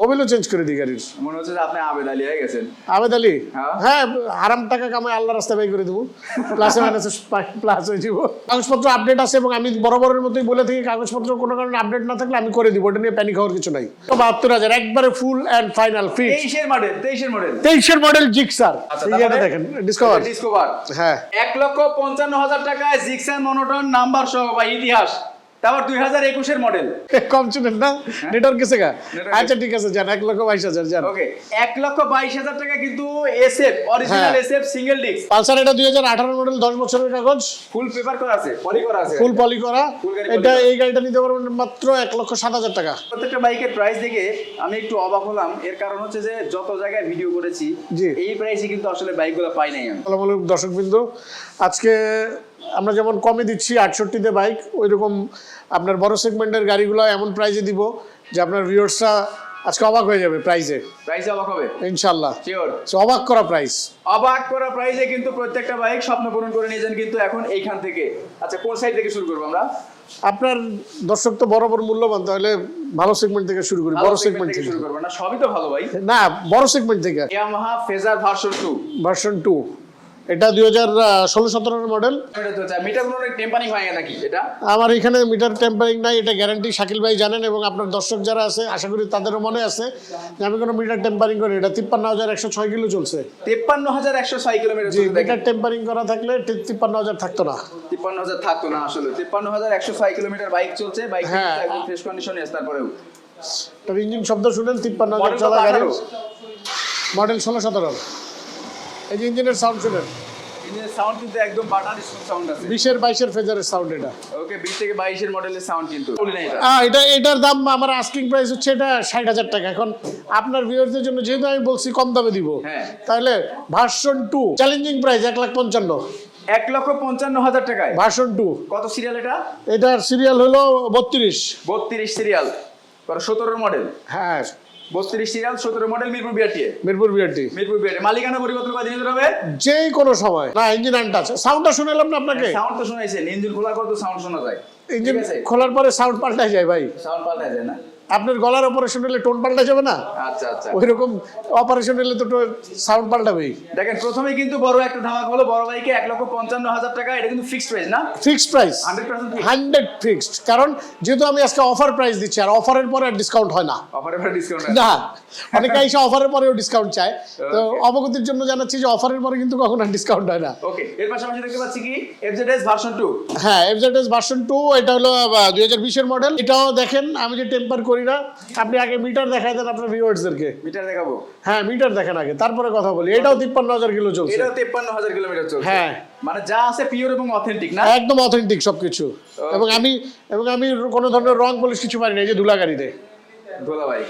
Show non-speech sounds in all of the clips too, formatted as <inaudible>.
মোবিলও change করে দিই গাড়ির। মনে হচ্ছে যে আপনি আবেদ আলী হয়ে গেছেন। আবেদ আলী? হ্যাঁ। হ্যাঁ আরাম টাকা কামাই আল্লাহ রাস্তা ব্যয় করে দেবো। প্লাসে মাইনাসে প্লাস হয়ে যাব। কাগজপত্র আপডেট আছে এবং আমি বরাবরের মতোই বলে থাকি কাগজপত্র কোনো কারণে আপডেট না থাকলে আমি করে দিব। ওটা নিয়ে প্যানিক হওয়ার কিছু নাই। বাহাত্তর হাজার একবারে ফুল অ্যান্ড ফাইনাল ফিক্স তেইশের মডেল তেইশের মডেল তেইশের মডেল জিক্সার ইয়েটা? দেখেন ডিসকভার ডিসকভার হ্যাঁ। এক লক্ষ পঞ্চান্ন হাজার টাকায় জিক্সার মনোটন নাম্বার সহ বা ইতিহাস। তারপর দুই হাজার একুশের মডেল কম শুনেন না? নেটওয়ার্ক গেছে গা। আচ্ছা ঠিক আছে যান এক লক্ষ বাইশ হাজার যান। ওকে এক লক্ষ বাইশ হাজার টাকা কিন্তু এসএফ অরিজিনাল হ্যাঁ। এসএফ সিঙ্গেল ডিস্ক পালসার এটা দুই হাজার আঠারো মডেল দশ বছরের কাগজ ফুল পেপার করা আছে পলি করা আছে। ফুল পলি করা। এটা এই গাড়িটা নিতে পারবেন মাত্র এক লক্ষ সাত হাজার টাকা। প্রত্যেকটা বাইকের প্রাইস দেখে আমি একটু অবাক হলাম। এর কারণ হচ্ছে যে যত জায়গায় ভিডিও করেছি। এই প্রাইসে কিন্তু আসলে বাইকগুলো পাই নাই আমি। দর্শক বিন্দু আজকে আমরা যেমন কমে দিচ্ছি আটষট্টিতে বাইক ওই রকম আপনার বড় সেগমেন্টের গাড়িগুলো এমন প্রাইজে দিব যে আপনার ভিউয়ার্সরা আজকে অবাক হয়ে যাবে প্রাইজে প্রাইসে অবাক হবে? ইনশাল্লাহ শিওর So, অবাক করা প্রাইস অবাক করা প্রাইসে কিন্তু প্রত্যেকটা বাইক স্বপ্ন পূরণ করে নিয়ে যান কিন্তু এখন এইখান থেকে। আচ্ছা কোন সাইড থেকে শুরু করব আমরা? আপনার দর্শক তো বরাবর মূল্যবান তাহলে ভালো সেগমেন্ট থেকে শুরু করি বড় সেগমেন্ট থেকে শুরু করব না? সবই তো ভালো ভাই। না বড় সেগমেন্ট থেকে। Yamaha Fazer version two version two এটা দুই হাজার ষোলো সতেরোর মডেল। এটা আমার এখানে মিটার টেম্পারিং নাই এটা গ্যারান্টি শাকিল ভাই জানেন এবং আপনার দর্শক যারা আছে আশা করি তাদেরও মনে আছে যে আমি কোনো মিটার টেম্পারিং করি এটা তিপ্পান্ন হাজার একশো ছয় কিলো চলছে। তেপ্পান্ন হাজার একশো ছয় কিলোমিটার মিটার টেম্পারিং করা থাকলে তিপ্পান্ন হাজার থাকতো না। তিপ্পান্ন হাজার থাকতো না আসলে। তিপ্পান্ন হাজার একশো ছয় কিলোমিটার বাইক চলছে বাইক হ্যাঁ। একদম ফ্রেশ কন্ডিশনে আছে তারপরেও। তার ইঞ্জিন শব্দ শুনেন তিপ্পান্ন হাজার চলা গাড়ি মডেল ষোলো সতেরো। এই যে ইঞ্জিনের সাউন্ড শুনেন। ইঞ্জিনের সাউন্ড কিন্তু একদম বাটার সাউন্ড আছে। বিশের বাইশের ফেজারের সাউন্ড এটা। ওকে বিশ থেকে বাইশের মডেলের সাউন্ড কিন্তু। বলি এটা। এটার দাম আমার আস্কিং প্রাইস হচ্ছে এটা ষাট হাজার টাকা। এখন আপনার ভিউয়ারদের জন্য যেহেতু আমি বলছি কম দামে দিব হ্যাঁ। তাহলে ভার্সন টু চ্যালেঞ্জিং প্রাইস এক লাখ পঞ্চান্ন। এক লক্ষ পঞ্চান্ন হাজার টাকায়? ভার্সন টু কত সিরিয়াল এটা? এটার সিরিয়াল হলো বত্রিশ। বত্রিশ সিরিয়াল সতেরো মডেল হ্যাঁ বত্রিশ সিরিয়াল সতেরো model Mirpur BRT Mirpur BRT Mirpur BRT মালিকানা পরিবর্তন কদিন ধরে হবে? যে কোনো সময়। না ইঞ্জিন আনটাচ সাউন্ডটা শুনলাম না আপনাকে? সাউন্ড তো শোনাইছেন। ইঞ্জিন খোলার পর তো সাউন্ড শোনা যায়। ইঞ্জিন খোলার পরে সাউন্ড পাল্টাই যায় ভাই। সাউন্ড পাল্টাই যায় না? আপনার গলার অপারেশন হলে টোন পাল্টা যাবে না? আচ্ছা আচ্ছা। ওই রকম অপারেশন হলে তো সাউন্ড পাল্টাবেই। দেখেন প্রথমে কিন্তু বড় একটা ধামাক হলো বড় বাইকে এক লক্ষ পঞ্চান্ন হাজার টাকা এটা কিন্তু ফিক্সড প্রাইস না? ফিক্সড প্রাইস হান্ড্রেড ফিক্সড কারণ যেহেতু আমি আজকে অফার প্রাইস দিচ্ছি আর অফারের পরে ডিসকাউন্ট হয় না। অফারে ডিসকাউন্ট না। অনেকে <laughs> এসে অফারের পরেও ডিসকাউন্ট চায়। তো অবগতির জন্য জানাচ্ছি যে অফারের পরে কিন্তু কখনো ডিসকাউন্ট হয় না। ওকে এর পাশাপাশি দেখতে পাচ্ছি কি? এফজেডএস ভার্সন টু হ্যাঁ এফজেডএস ভার্সন টু এটা হলো দুই হাজার বিশের মডেল এটাও দেখেন আমি যে টেম্পার করি না। আপনি আগে মিটার দেখাই দেন আপনার ভিউয়ার্সদেরকে। মিটার দেখাবো? হ্যাঁ মিটার দেখেন আগে তারপরে কথা বলি। এটাও তিপ্পান্ন হাজার কিলো চলছে। এটাও তিপ্পান্ন হাজার কিলোমিটার চলছে। হ্যাঁ। মানে যা আছে পিওর এবং অথেন্টিক না? একদম অথেন্টিক সবকিছু। এবং আমি এবং আমি কোনো ধরনের রং পলিশ কিছু পারি না এই যে ধুলা গাড়িতে ধুলা ভাই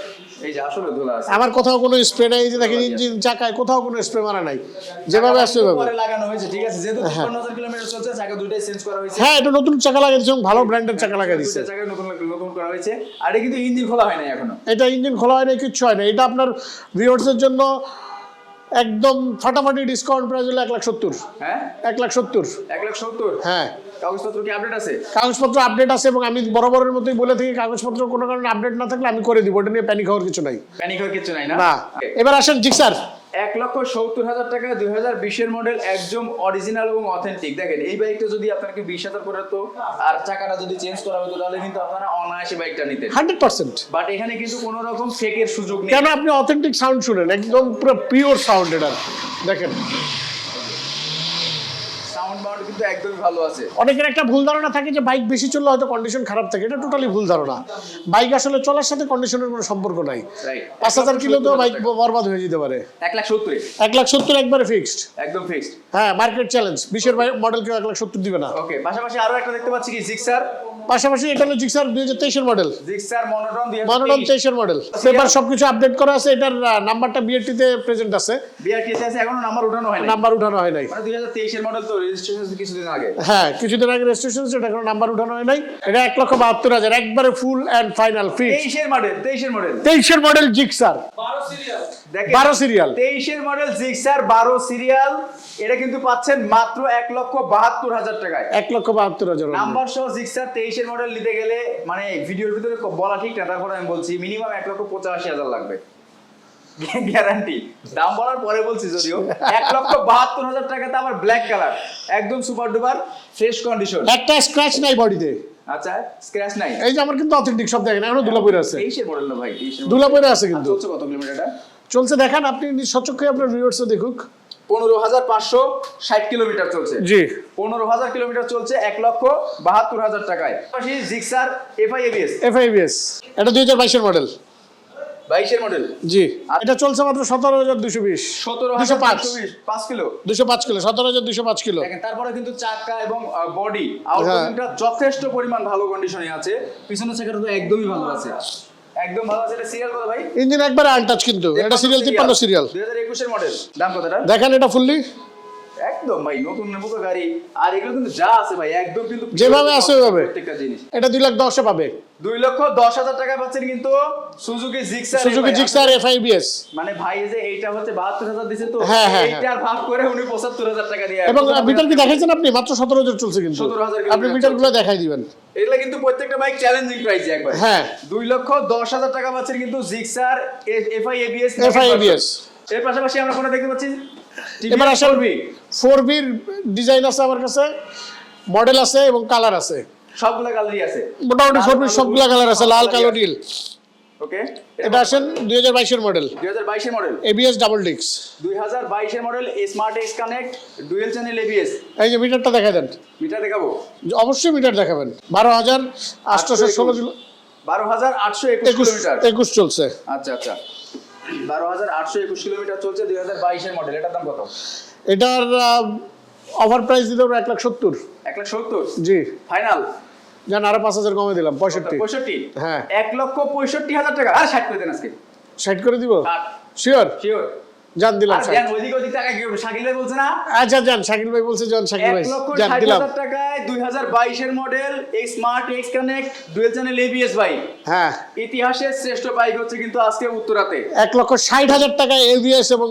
এই যে আসলে ধুলা আছে। আমার কোথাও কোনো স্প্রে নাই যে দেখেন ইঞ্জিন চাকায় কোথাও কোনো স্প্রে মারা নাই। যেভাবে আসছে পরে লাগানো হয়েছে ঠিক আছে? যেহেতু কিলোমিটার চলছে চাকা দুইটাই চেঞ্জ করা হয়েছে। হ্যাঁ এটা নতুন চাকা লাগিয়ে দিয়েছে ভালো ব্র্যান্ডের চাকা লাগিয়ে দিচ্ছে চাকা নতুন নতুন করা হয়েছে। আর কিন্তু ইঞ্জিন খোলা হয় নাই এখনও। এটা ইঞ্জিন খোলা হয় না কিচ্ছু হয় না এটা আপনার ভিউয়ার্সের জন্য একদম ফাটাফাটি ডিসকাউন্ট প্রাইস হলো এক লাখ সত্তর। হ্যাঁ? এক লাখ সত্তর। এক লাখ সত্তর? হ্যাঁ। কাগজপত্র কি আপডেট আছে? কাগজপত্র আপডেট আছে এবং আমি বরাবরের মতোই বলে থাকি কাগজপত্র কোনো কারণে আপডেট না থাকলে আমি করে দিব ওটা নিয়ে প্যানিক হওয়ার কিছু নাই। প্যানিক হওয়ার কিছু নাই না? এবার আসেন জিক্সার। এক লক্ষ সত্তর হাজার টাকা দুই হাজার বিশের মডেল একদম অরিজিনাল এবং অথেন্টিক দেখেন এই বাইকটা যদি আপনাকে বিশ হাজার করে তো আর টাকাটা যদি চেঞ্জ করা হতো তাহলে কিন্তু আপনারা অনায়াসে বাইকটা নিতে হান্ড্রেড পার্সেন্ট। বাট এখানে কিন্তু কোনো রকম ফেকের সুযোগ নেই। কেন আপনি অথেন্টিক সাউন্ড শুনেন? একদম পুরো পিওর সাউন্ড এটা দেখেন কিন্তু একদমই ভালো আছে। অনেকের একটা ভুল ধারণা থাকে যে বাইক বেশি চললে হয়তো কন্ডিশন খারাপ থাকে। এটা টোটালি ভুল ধারণা। বাইক আসলে চলার সাথে কন্ডিশনের কোনো সম্পর্ক নাই। পাঁচ হাজার কিলো তো বাইক বরবাদ হয়ে যেতে পারে। এক লাখ সত্তরে। এক লাখ সত্তর একবারে ফিক্সড একদম ফিক্সড হ্যাঁ মার্কেট চ্যালেঞ্জ বিশের মডেল কেউ এক লাখ সত্তর দিবে না। ওকে পাশাপাশি আরও একটা দেখতে পাচ্ছি কি? জিক্সার পাশাপাশি এটা হলো জিক্সার দুই হাজার তেইশের মডেল জিক্সার মনোটন তেইশের মডেল পেপার সবকিছু আপডেট করা আছে। এটার নাম্বারটা বিএটিতে প্রেজেন্ট আছে। আছে এখনও নাম্বার উঠানো হয় নাম্বার উঠানো হয় নাই। মানে দুই হাজার তেইশের মডেল তো রেজিস্ট্রেশন কিছুদিন আগে। হ্যাঁ কিছুদিন আগে রেজিস্ট্রেশন সেটা কোনো নাম্বার উঠানো হয় নাই। এটা এক লক্ষ বাহাত্তর হাজার একবারে ফুল অ্যান্ড ফাইনাল ফিক্স তেইশের মডেল তেইশের মডেল তেইশের মডেল জিক্সার বারো সিরিয়াল তেইশের মডেল জিক্সার বারো সিরিয়াল এটা কিন্তু পাচ্ছেন মাত্র এক লক্ষ বাহাত্তর হাজার টাকায়। এক লক্ষ বাহাত্তর হাজার নাম্বার সহ জিক্সার তেইশের মডেল নিতে গেলে মানে ভিডিওর ভিতরে বলা ঠিক না তারপরে আমি বলছি মিনিমাম এক লক্ষ পঁচাশি হাজার লাগবে। গ্যারান্টি দাম বলার পরে বলছি যদিও এক লক্ষ বাহাত্তর হাজার টাকাতে আবার ব্ল্যাক কালার একদম সুপার ডুপার ফ্রেশ কন্ডিশন একটা স্ক্র্যাচ নাই বডিতে আচ্ছা স্ক্র্যাচ নাই? এই যে আমার কিন্তু অথেন্টিক সব দেখেন এখনও আছে। মডেল না ভাই আছে কিন্তু। চলছে কত কিলোমিটার এটা? চলছে দেখেন আপনি সচক্ষে আপনার ভিউয়ার্সও দেখুক। পনেরো হাজার পাঁচশো ষাট কিলোমিটার চলছে। জি। পনেরো হাজার কিলোমিটার চলছে এক লক্ষ বাহাত্তর হাজার টাকায়। জিক্সার এটা দুই হাজার বাইশের মডেল বাইশের মডেল? জি। এটা চলছে মাত্র সতেরো হাজার দুশো বিশ। সতেরো দুশো পাঁচ। পাঁচ কিলো? দুশো পাঁচ কিলো সতেরো হাজার দুশো পাঁচ কিলো। তারপরে কিন্তু চাকা এবং বডি আউটলুকটা যথেষ্ট পরিমাণ ভালো কন্ডিশনে আছে। পিছনের চাকাটা তো একদমই ভালো আছে। একদম ভালো আছে। এটা সিরিয়াল কত ভাই? ইঞ্জিন একবারে আনটাচ কিন্তু। এটা সিরিয়াল তিপ্পান্ন সিরিয়াল দুই হাজার একুশের মডেল দাম কতটা দেখেন এটা ফুললি একদম ভাই নতুন নেবুকে গাড়ি। আর এগুলো কিন্তু যা আছে ভাই একদম কিন্তু যেভাবে আছে ওইভাবে। প্রত্যেকটা জিনিস। এটা দুই লাখ দশে পাবে। দুই লক্ষ দশ হাজার টাকা পাচ্ছেন কিন্তু Suzuki Gixxer Suzuki Gixxer FIBS মানে ভাই যে এইটা হচ্ছে বাহাত্তর হাজার দিছে তো হ্যাঁ, হ্যাঁ, এইটার ভাগ করে উনি পঁচাত্তর হাজার টাকা দিয়ে এবং মিটার কি দেখাইছেন আপনি? মাত্র সতেরো হাজার চলছে কিন্তু। 17,000 আপনি মিটারগুলো দেখাই দিবেন। এগুলো কিন্তু প্রত্যেকটা বাইক চ্যালেঞ্জিং প্রাইস একবার। হ্যাঁ। দুই লক্ষ দশ হাজার টাকা পাচ্ছেন কিন্তু জিক্সার এর পাশাপাশি আমরা কোনটা দেখতে পাচ্ছি? এবার আসেন ফোর বির ডিজাইন আছে আমার কাছে মডেল আছে এবং কালার আছে। সবগুলা কালারই আছে। মোটামুটি ফোর বির সবগুলা কালার আছে লাল কালো নীল। ওকে এটা আসেন দুই হাজার বাইশের মডেল। দুই হাজার বাইশের মডেল। এবিএস ডাবল ডিক্স দুই হাজার বাইশের model smart X connect dual channel ABS এই যে মিটারটা দেখা দেন। মিটার দেখাবো? অবশ্যই মিটার দেখাবেন। বারো হাজার আটশোশো ষোলো বারো হাজার আটশো একুশ একুশ কিলোমিটার। একুশ চলছে। আচ্ছা আচ্ছা। বারো হাজার আটশো একুশ কিলোমিটার চলছে দুই হাজার বাইশের মডেল এটার দাম কত? এটার ওভার প্রাইস দিতে এক লাখ সত্তর। এক লাখ সত্তর? জি। ফাইনাল জান আরও পাঁচ হাজার কমে দিলাম পঁয়ষট্টি। পঁয়ষট্টি? হ্যাঁ। এক লক্ষ পঁয়ষট্টি হাজার টাকা। আর ষাট করে দেন আজকে। ষাট করে দিব? শিওর শিওর জান দিলাম ওইদিক ওইদিক টাকা কি শাকিল ভাই বলছে না? আচ্ছা যান শাকিল ভাই বলছে জন শাকিল ভাই জান দিলাম। হাজার টাকায় দুই হাজার বাইশের মডেল এই smart X connect dual channel ABS bike হ্যাঁ। ইতিহাসের শ্রেষ্ঠ বাইক হচ্ছে কিন্তু আজকে উত্তরাতে। এক লক্ষ ষাট হাজার টাকা এবিএস এবং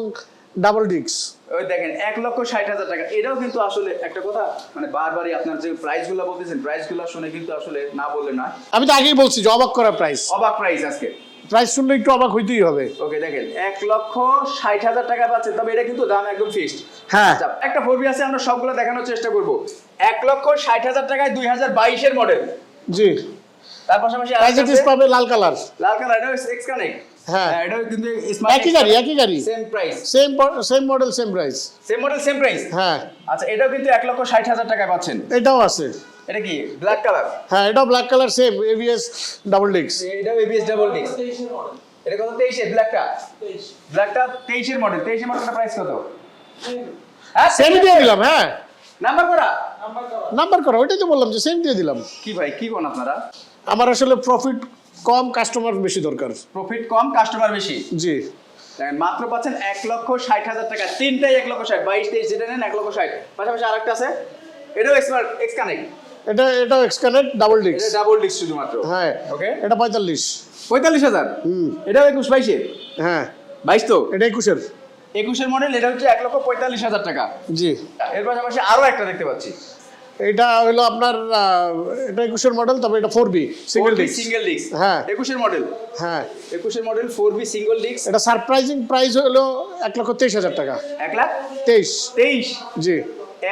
ডাবল ডিক্স ওই দেখেন এক লক্ষ ষাট হাজার টাকা। এটাও কিন্তু আসলে একটা কথা মানে বারবারই আপনার যে প্রাইসগুলো বলতেছেন প্রাইসগুলো শুনে কিন্তু আসলে না বললে না আমি তো আগেই বলছি যে অবাক করা প্রাইস অবাক প্রাইস আজকে। প্রাইস শুনলে একটু অবাক হইতেই হবে। ওকে দেখেন এক লক্ষ ষাট হাজার টাকা পাচ্ছেন তবে এটা কিন্তু দাম একদম ফিক্সড হ্যাঁ। আচ্ছা একটা ফোর আছে আমরা সবগুলো দেখানোর চেষ্টা করব। এক লক্ষ ষাট হাজার টাকায় দুই হাজার বাইশের মডেল জি। তার পাশাপাশি পাবে লাল কালার। লাল কালার এটা এক্স কানেক্ট হ্যাঁ। এটাও কিন্তু একই গাড়ি একই গাড়ি। Same price same same model same price same model same price হ্যাঁ। আচ্ছা এটাও কিন্তু এক লক্ষ ষাট হাজার টাকায় পাচ্ছেন। এটাও আছে। এটা কি ব্ল্যাক কালার হ্যাঁ এটাও black colour same ABS double ডিক্স এটাও এবিএস ডাবল ডিস্ক এটা কত তেইশে? ব্ল্যাকটা ব্ল্যাকটা তেইশের মডেল তেইশের মডেলটা প্রাইস কত? হ্যাঁ সেম দিয়ে দিলাম হ্যাঁ। নাম্বার করা? নাম্বার করা ওইটাই তো বললাম যে সেম দিয়ে দিলাম। কি ভাই কি কোন আপনারা? আমার আসলে প্রফিট কম কাস্টমার বেশি দরকার। প্রফিট কম কাস্টমার বেশি। জি। মাত্র পাচ্ছেন এক লক্ষ ষাট হাজার টাকা। তিনটাই এক লক্ষ ষাট বাইশ তেইশ যেটা নেন এক লক্ষ ষাট। পাশাপাশি আরেকটা আছে এটাও এক্সপার্ট এক্স কানেক্ট এটা এটাও এক্সকানেক্ট ডাবল এটা ডাবল ডিস্ক শুধুমাত্র হ্যাঁ ওকে এটা পঁয়তাল্লিশ। পঁয়তাল্লিশ হাজার? হুম। এটাও একুশ বাইশে? হ্যাঁ। বাইশ তো? এটা একুশের। একুশের মডেল এটা হচ্ছে এক লক্ষ পঁয়তাল্লিশ হাজার টাকা। জি। এর পাশাপাশি আরও একটা দেখতে পাচ্ছি। এটা হলো আপনার এটা একুশের মডেল তবে এটা four B single disc single disc হ্যাঁ। একুশের মডেল হ্যাঁ। একুশের model four B single disc এটা সারপ্রাইজিং প্রাইস হলো এক লক্ষ তেইশ হাজার টাকা। এক লাখ? তেইশ। তেইশ? জি।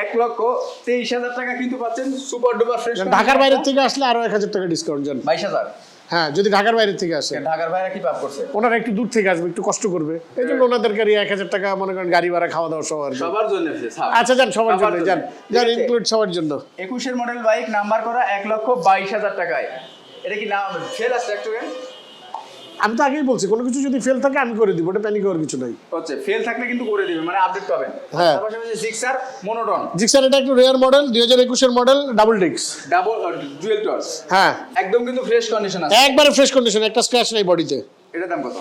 এক লক্ষ তেইশ হাজার টাকা কিন্তু পাচ্ছেন সুপার ডুপার ফ্রেশ ঢাকার বাইরে থেকে আসলে আরও এক হাজার টাকা ডিসকাউন্ট যান। বাইশ হাজার। হ্যাঁ যদি ঢাকার বাইরে থেকে আসে। ঢাকার বাইরে কি পাপ করছে? ওনারা একটু দূর থেকে আসবে একটু কষ্ট করবে। এই জন্য ওনাদেরকে এক হাজার টাকা মনে করেন গাড়ি ভাড়া খাওয়া দাওয়া সবার জন্য। সবার জন্য আচ্ছা যান সবার সবার জন্য। যান। যান ইনক্লুড সবার জন্য। একুশের মডেল বাইক নাম্বার করা এক লক্ষ বাইশ হাজার টাকায়। এটা কি নাম? ফেল আছে একটু আমি তো আগেই বলছি কোনো কিছু যদি ফেল থাকে আমি করে দিব ওটা প্যানিক হওয়ার কিছু নাই। হচ্ছে ফেল থাকলে কিন্তু করে দিবে মানে আপডেট পাবেন। হ্যাঁ। পাশাপাশি জিক্সার মনোটন জিক্সার এটা একটু রেয়ার মডেল দুই হাজার একুশের মডেল ডাবল ডিক্স ডাবল জুয়েল টর্চ হ্যাঁ। একদম কিন্তু ফ্রেশ কন্ডিশন আছে। একবারে ফ্রেশ কন্ডিশন একটা স্ক্র্যাচ নেই বডিতে এটার দাম কত?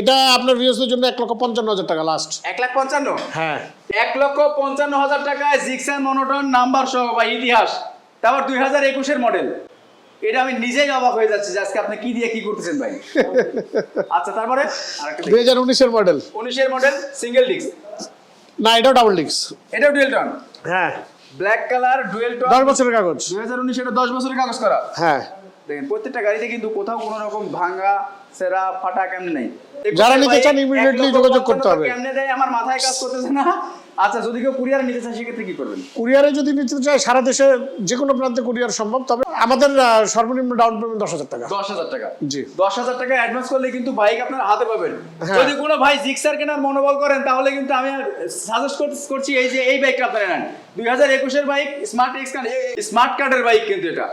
এটা আপনার ভিউসের জন্য এক লক্ষ পঞ্চান্ন হাজার টাকা লাস্ট এক লাখ পঞ্চান্ন? হ্যাঁ। এক লক্ষ পঞ্চান্ন হাজার টাকায় জিক্সার মনোটন নাম্বার সহ বা ইতিহাস। তারপর দুই হাজার একুশের মডেল এটা আমি নিজেই অবাক হয়ে যাচ্ছি যে আজকে আপনি কি দিয়ে কি করতেছেন ভাই? আচ্ছা তারপরে দুই হাজার উনিশের মডেল উনিশের মডেল সিঙ্গেল ডিস্ক না এটাও ডাবল ডিক্স এটাও ডুয়েল টন হ্যাঁ। ব্ল্যাক কালার ডুয়েল টন দশ বছরের কাগজ। দুই হাজার উনিশ এটা দশ বছরের কাগজ করা? হ্যাঁ। দেখেন প্রত্যেকটা গাড়িতে কিন্তু কোথাও কোনো রকম ভাঙা সেরা ফাটা কেমনে নেই। যারা নিতে চান লক্ষ যোগাযোগ করতে হবে। কেমনে দেয় আমার মাথায় কাজ করতেছে না। আচ্ছা যদি কেউ কুরিয়ার নিতে চায় সেক্ষেত্রে কি করবেন? কুরিয়ারে যদি নিতে চায় সারা দেশে যে কোনো প্রান্তে কুরিয়ার সম্ভব তবে আমাদের সর্বনিম্ন ডাউন পেমেন্ট দশ হাজার টাকা। দশ হাজার টাকা। জি। দশ হাজার টাকা অ্যাডভান্স করলে কিন্তু বাইক আপনার হাতে পাবেন। হ্যাঁ। যদি কোনো ভাই জিক্সার কেনার মনোবল করেন তাহলে কিন্তু আমি সাজেস্ট করছি এই যে এই বাইকটা আপনারা নেন। দুই হাজার একুশের বাইক স্মার্ট এক্স স্মার্ট কার্ডের বাইক কিন্তু এটা।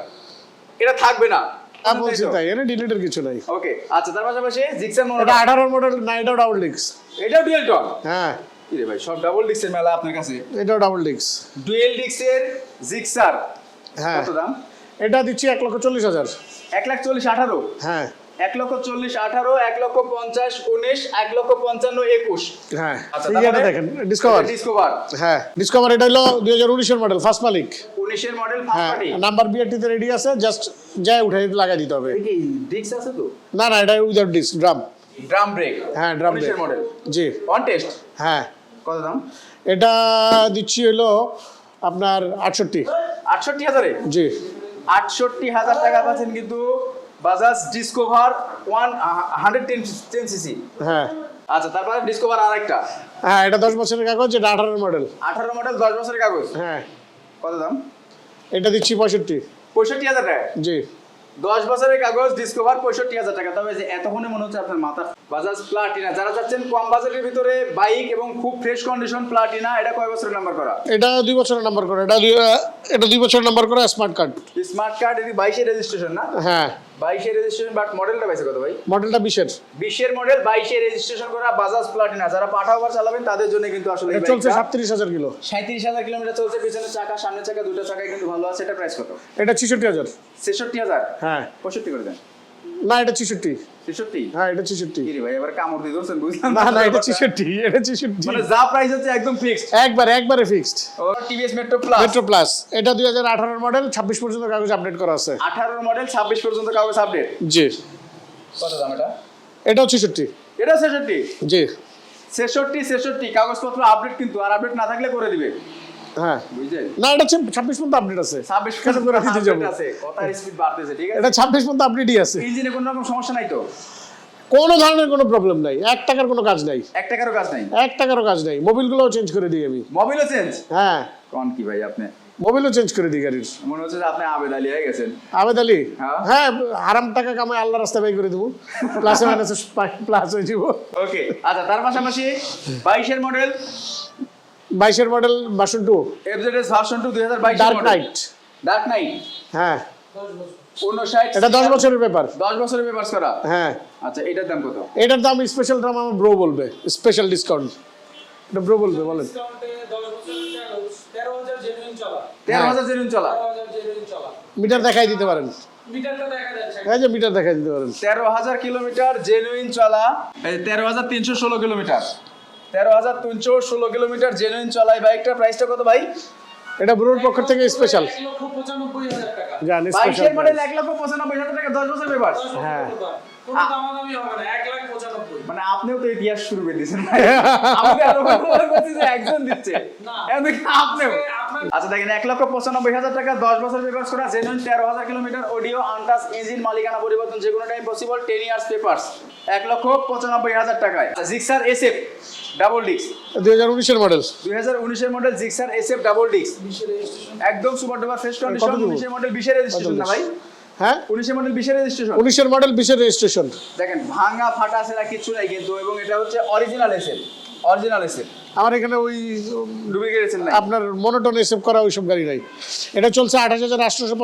এটা থাকবে না। আমি বলছি তাই এটা ডিলিটের কিছু নাই। ওকে আচ্ছা তার পাশাপাশি জিক্সার এটা মনোবল আঠারো মডেল না এটাও ডাবল ডিক্স এটাও ডুয়েল টন হ্যাঁ। কি রে ভাই সব ডাবল ডিক্সের মেলা আপনার কাছে? এটাও ডাবল ডিক্স ডুয়েল ডিক্সের জিক্সার হ্যাঁ। কত দাম? এটা দিচ্ছি এক লক্ষ চল্লিশ হাজার। এক লাখ চল্লিশ আঠারো? হ্যাঁ। এক লক্ষ চল্লিশ আঠারো এক লক্ষ পঞ্চাশ উনিশ এক লক্ষ পঞ্চান্ন একুশ। হ্যাঁ আচ্ছা? দেখেন ডিসকভার ডিসকভার হ্যাঁ ডিসকভার এটা হলো দুই হাজার উনিশের মডেল ফার্স্ট মালিক। উনিশের মডেল ফার্স্ট হ্যাঁ নাম্বার বিআরটিতে রেডি আছে জাস্ট যাই উঠে লাগাই দিতে হবে। ডিক্স আছে তো? না না এটা without disc drum drum brake হ্যাঁ ড্রাম উনিশের মডেল জি। অন টেস্ট হ্যাঁ। কত দাম? এটা দিচ্ছি হলো আপনার আটষট্টি। আটষট্টি হাজারে? জি। আটষট্টি হাজার টাকা পাচ্ছেন কিন্তু Bajaj Discover one hundred ten ten CC হ্যাঁ। আচ্ছা তারপরে ডিসকভার আরেকটা। হ্যাঁ এটা দশ বছরের কাগজ এটা আঠারোর মডেল আঠারো মডেল দশ বছরের কাগজ? হ্যাঁ। কত দাম? এটা দিচ্ছি পঁয়ষট্টি। পঁয়ষট্টি হাজার টাকা? জি। দশ বছরের কাগজ ডিসকভার পঁয়ষট্টি হাজার টাকা। তবে যে এতক্ষণে মনে হচ্ছে আপনার মাথা বাজাজ প্লাটিনা যারা চাচ্ছেন কম বাজেটের ভিতরে বাইক এবং খুব ফ্রেশ কন্ডিশন প্লাটিনা এটা কয় বছরের নাম্বার করা? এটা দুই বছরের নাম্বার করা। এটা এটা দুই বছরের নাম্বার করা স্মার্ট কার্ড স্মার্ট কার্ড এটি বাইশের রেজিস্ট্রেশন না? হ্যাঁ। বাইশের রেজিস্ট্রেশন বাট মডেলটা পাইছে কত ভাই? মডেলটা বিশের। বিশের মডেল বাইশে রেজিস্ট্রেশন করা বাজাজ প্লাটিনা যারা পাঠা ওভার চালাবেন তাদের জন্য কিন্তু আসলে চলছে সাতত্রিশ হাজার কিলো। সাঁত্রিশ হাজার কিলোমিটার চলছে পিছনে চাকা সামনে চাকা দুটো চাকায় কিন্তু ভালো আছে। এটা প্রাইস কত? এটা ছিষট্টি হাজার। ছেষট্টি হাজার? হ্যাঁ। পঁয়ষট্টি করে দেন। না এটা ছেষট্টি। হ্যাঁ এটা ভাই এবার কামড় দিয়ে বুঝলাম না না। এটা এটা মানে যা প্রাইস হচ্ছে একদম ফিক্সড একবার একবারে fixed TVS Metro plus Metro plus এটা দুই হাজার আঠারোর মডেল ছাব্বিশ পর্যন্ত কাগজ আপডেট করা আছে। আঠারোর মডেল ছাব্বিশ পর্যন্ত কাগজ আপডেট জি। কত দাম এটা? ছিষট্টি। এটা ছেষট্টি? জি। ছেষট্টি ছেষট্টি কাগজপত্র আপডেট কিন্তু আর আপডেট না থাকলে করে দিবে। হ্যাঁ। না এটা ছাব্বিশ পর্যন্ত আপডেট আছে। ছাব্বিশ দিতে আছে। কথার স্পিড বাড়তেছে ঠিক আছে? এটা ছাব্বিশ পর্যন্ত আপডেটই আছে। ইঞ্জিনে কোনো রকম সমস্যা নাই তো? কোনো ধরনের কোনো প্রবলেম নাই। এক টাকার কোনো কাজ নাই। এক টাকারও কাজ নাই? এক টাকারও কাজ নাই। মোবিলগুলোও চেঞ্জ করে দিই আমি। মোবিলও চেঞ্জ হ্যাঁ। কোন কি ভাই আপনি? মোবিলও চেঞ্জ করে দিই গাড়ির। মনে হচ্ছে যে আপনি আবেদ আলী হয়ে গেছেন। আবেদ আলী? হ্যাঁ। হ্যাঁ হারাম টাকা কামাই আল্লাহ রাস্তা বাই করে দেবো। প্লাসে মাইনাসে প্লাস হয়ে যাব। ওকে আচ্ছা তার পাশাপাশি বাইশের মডেল বাইশের মডেল বাসন টু এফজেডএস ভার্সন টু দুই হাজার বাইশ ডার্ক নাইট ডার্ক নাইট হ্যাঁ। এটা দশ বছরের ব্যাপার দশ বছরের পেপার্স করা? হ্যাঁ। আচ্ছা এটার দাম কত? এটার দাম স্পেশাল দাম আমার ব্রো বলবে। স্পেশাল ডিসকাউন্ট এটা ব্রো বলবে বলেন। তেরো হাজার জেনুইন চলা। মিটার দেখাই দিতে পারেন। মিটারটা দেখা যাচ্ছে। এই যে মিটার দেখাই দিতে পারেন। তেরো হাজার কিলোমিটার জেনুইন চলা। এই তেরো হাজার তিনশো ষোলো কিলোমিটার। তেরো হাজার তিনশো ষোলো কিলোমিটার জেনুইন চলা এই বাইকটার প্রাইসটা কত ভাই? এটা ব্রোর পক্ষ থেকে স্পেশাল এক লক্ষ পঁচানব্বই হাজার টাকা। জানি স্পেশাল মডেল এক লক্ষ পঁচানব্বই হাজার টাকা দশ বছর পেপার হ্যাঁ। কোনো দামাদামি হবে না এক লাখ পঁচানব্বই। মানে আপনিও তো ইতিহাস শুরু করে দিয়েছেন। <laughs> আমাকে আরও মনে করছি যে একজন দিচ্ছে। না। আপনিও। আচ্ছা দেখেন এক লক্ষ পঁচানব্বই হাজার টাকা দশ বছর পেপার্স করা জেনুইন তেরো হাজার কিলোমিটার অডিও আনটাস ইঞ্জিন মালিকানা পরিবর্তন যে কোনো time possible ten years papers এক লক্ষ পঁচানব্বই হাজার টাকায়। জিক্সার এসএফ ডাবল ডিস্ক দুই হাজার উনিশের মডেল দুই হাজার উনিশের model Gixxer SF double disc একদম সুপার ডুপার ফ্রেশ কন্ডিশন কত দেবো? উনিশের মডেল বিশের রেজিস্ট্রেশন না ভাই। হ্যাঁ? উনিশের মডেল বিশের রেজিস্ট্রেশন উনিশের মডেল বিশের রেজিস্ট্রেশন দেখেন ভাঙা ফাটা সেরা কিছু নাই কিন্তু এবং এটা হচ্ছে অরিজিনাল এসএফ অরিজিনাল এসএফ আমার এখানে ওই ডুপ্লিকেট এসএফ নাই। আপনার মনোটন এসেভ করা ওইসব গাড়ি নাই। এটা চলছে আঠাশ হাজার আটশোশো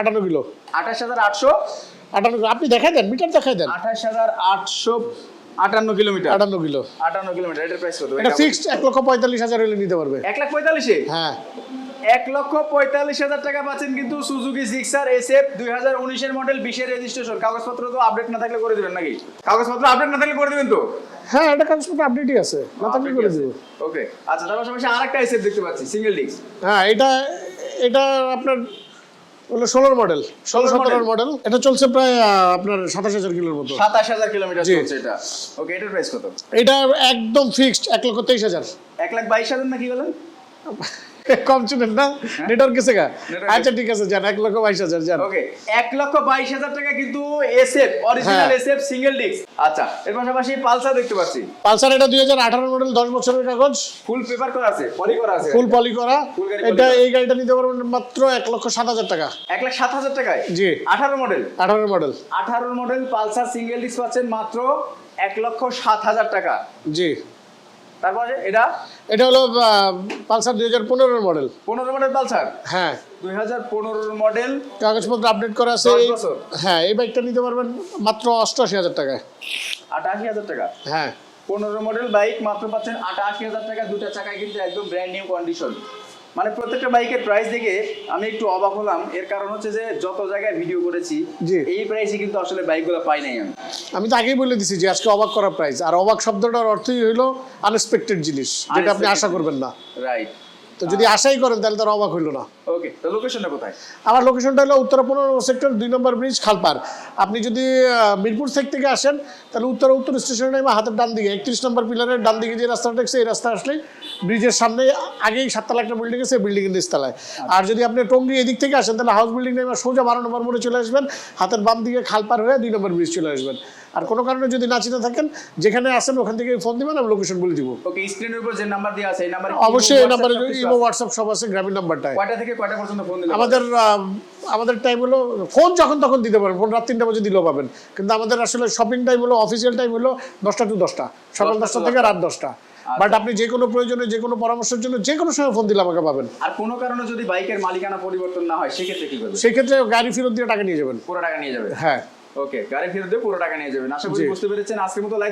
আটান্ন কিলো। আঠাশ হাজার আটশো আটান্ন কিলো। আপনি দেখাই দেন মিটার দেখাই দেন। আঠাশ হাজার আটশো আটান্ন কিলোমিটার। আটান্ন কিলো। আটান্ন কিলোমিটার এটার প্রাইস কত? এটা ফিক্সড এক লক্ষ পঁয়তাল্লিশ হাজার হলে নিতে পারবে। এক লাখ পঁয়তাল্লিশে? হ্যাঁ। এক লক্ষ পঁয়তাল্লিশ হাজার টাকা পাচ্ছেন কিন্তু সুজুকি জিক্সার এসএফ দুই হাজার উনিশের মডেল বিশের রেজিস্ট্রেশন কাগজপত্র তো আপডেট না থাকলে করে দিবেন নাকি? কাগজপত্র আপডেট না থাকলে করে দিবেন তো? হ্যাঁ এটা কাগজপত্র আপডেটই আছে। না থাকলে করে দেবো। ওকে আচ্ছা তার পাশাপাশি আরেকটা এসএফ দেখতে পাচ্ছি সিঙ্গেল ডিস্ক হ্যাঁ এটা এটা আপনার হলো ষোলোর মডেল ষোলো 16 সতেরোর মডেল এটা চলছে প্রায় আপনার সাতাশ হাজার কিলোর মতো। সাতাশ হাজার কিলোমিটার। চলছে এটা। ওকে এটার প্রাইস কত? এটা একদম ফিক্সড এক লক্ষ তেইশ হাজার। এক লাখ বাইশ হাজার নাকি বলেন? কম শুনেন না? নেটওয়ার্ক গেছে গা? আচ্ছা ঠিক আছে যান এক লক্ষ বাইশ হাজার যান। ওকে এক লক্ষ বাইশ হাজার টাকা কিন্তু এসএফ অরিজিনাল হ্যাঁ। এসএফ সিঙ্গেল ডিস্ক আচ্ছা এর পাশাপাশি পালসার দেখতে পাচ্ছি। পালসার এটা দুই হাজার আঠারো মডেল দশ বছরের কাগজ ফুল পেপার করা আছে পলি করা আছে। ফুল পলি করা। এটা এই গাড়িটা নিতে পারবেন মাত্র এক লক্ষ সাত হাজার টাকা। এক লাখ সাত হাজার টাকায়? জি। আঠারো মডেল আঠারো মডেল আঠারো মডেল পালসার সিঙ্গেল ডিস্ক পাচ্ছেন মাত্র এক লক্ষ সাত হাজার টাকা। জি। তারপরে এটা? এটা হলো পালসার দুই হাজার পনেরোর মডেল। পনেরো মডেল পালসার? হ্যাঁ। দুই হাজার পনেরোর মডেল। কাগজপত্র আপডেট করা আছে। হ্যাঁ এই বাইকটা নিতে পারবেন মাত্র অষ্টআশি হাজার টাকায় আটাশি হাজার টাকা? হ্যাঁ। পনেরো মডেল বাইক মাত্র পাচ্ছেন আটাশি হাজার টাকা। দুটা চাকায় কিন্তু একদম ব্র্যান্ড নিউ কন্ডিশন মানে প্রত্যেকটা বাইকের প্রাইস দেখে আমি একটু অবাক হলাম। এর কারণ হচ্ছে যে যত জায়গায় ভিডিও করেছি। এই প্রাইসে কিন্তু আসলে বাইকগুলো পাই নাই আমি। আমি তো আগেই বলে দিছি যে আজকে অবাক করা প্রাইস আর অবাক শব্দটার অর্থই হলো আনএক্সপেক্টেড জিনিস যেটা আপনি আশা করবেন না। রাইট তো যদি আশাই করেন তাহলে তার অবাক হইল না। ওকে তো লোকেশনটা কোথায়? আমার লোকেশনটা হলো উত্তর পনেরো সেক্টর দুই নম্বর ব্রিজ খালপার। আপনি যদি মিরপুর থেকে থেকে আসেন তাহলে উত্তর উত্তর স্টেশনে নেমে হাতের ডান দিকে একত্রিশ নম্বর পিলারের ডান দিকে যে রাস্তাটা দেখছে এই রাস্তা আসলে ব্রিজের সামনে আগেই সাততলা একটা বিল্ডিং আছে বিল্ডিং এর নিচতলায়। আর যদি আপনি টঙ্গি এদিক থেকে আসেন তাহলে হাউস বিল্ডিং নেমে সোজা বারো নম্বর মোড়ে চলে আসবেন হাতের বাম দিকে খালপার হয়ে দুই নম্বর ব্রিজ চলে আসবেন। আর কোনো কারণে যদি না চিনে থাকেন যেখানে আসেন ওখান থেকে ফোন দিবেন আমি লোকেশন বলে দিব। ওকে স্ক্রিনের উপর যে নাম্বার দেওয়া আছে এই নাম্বারে অবশ্যই এই নাম্বারে ইমো হোয়াটসঅ্যাপ সব আছে গ্রামীণ নাম্বারটায় কয়টা থেকে কয়টা পর্যন্ত ফোন দিলে? আমাদের আমাদের টাইম হলো ফোন যখন তখন দিতে পারেন ফোন রাত তিনটা বাজে দিলেও পাবেন। কিন্তু আমাদের আসলে শপিং টাইম হলো অফিসিয়াল টাইম হলো দশটা টু দশটা সকাল 10টা দশটা থেকে রাত দশটা। বাট আপনি যে কোনো প্রয়োজনে যে কোনো পরামর্শের জন্য যে কোনো সময় ফোন দিলে আমাকে পাবেন। আর কোনো কারণে যদি বাইকের মালিকানা পরিবর্তন না হয় সেক্ষেত্রে কি করবে সেই ক্ষেত্রে গাড়ি ফেরত দিয়ে টাকা নিয়ে যাবেন। পুরো টাকা নিয়ে যাবে হ্যাঁ। ওকে গাড়ি ফেরত দিয়ে পুরো টাকা নিয়ে যাবেন। আশা করি বুঝতে পেরেছেন। আজকের মতো লাইভ